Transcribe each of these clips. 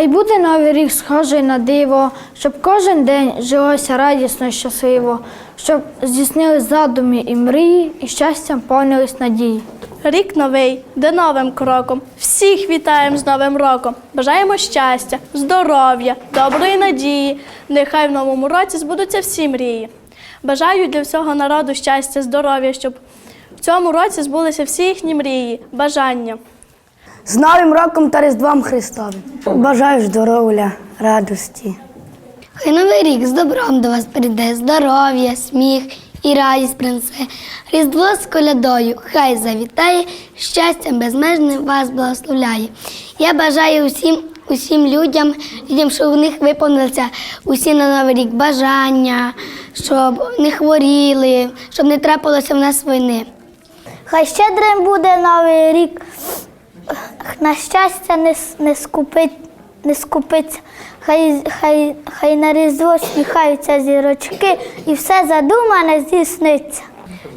Хай буде новий рік схожий на диво, щоб кожен день жилося радісно і щасливо, щоб здійснились задуми і мрії, і щастям повнились надії. Рік новий, де новим кроком. Всіх вітаємо з Новим роком. Бажаємо щастя, здоров'я, доброї надії. Нехай в новому році збудуться всі мрії. Бажаю для всього народу щастя, здоров'я, щоб в цьому році збулися всі їхні мрії, бажання. З Новим роком та Різдвом Христовим. Бажаю здоров'я, радості. Хай новий рік з добром до вас прийде, здоров'я, сміх і радість принесе. Різдво з колядою, хай завітає, щастям безмежним вас благословляє. Я бажаю усім, усім людям, людям, щоб у них виповнилися усі на новий рік бажання, щоб не хворіли, щоб не трапилося в нас війни. Хай щедрим буде новий рік, на щастя не, не, скупить, не скупиться. Хай, хай, хай на різдво сміхаються зірочки і все задумане здійсниться.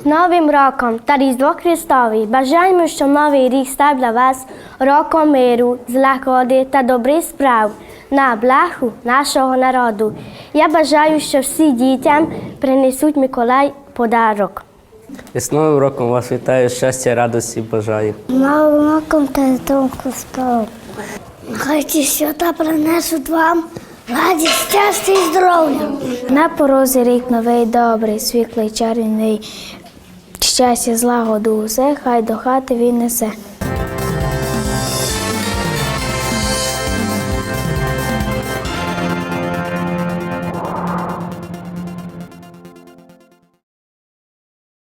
З Новим роком та Різдво Христові бажаємо, щоб новий рік став для вас роком миру, злагоди та добрих справ на благо нашого народу. Я бажаю, що всі дітям принесуть Миколай подарок. І з Новим роком вас вітаю, щастя, радості бажаю. Новим роком та думку Христовим. Хай ті свята принесуть вам радість, щастя і здоров'я. На порозі рік новий, добрий, світлий, чарівний, щастя, злагоду, усе, хай до хати він несе.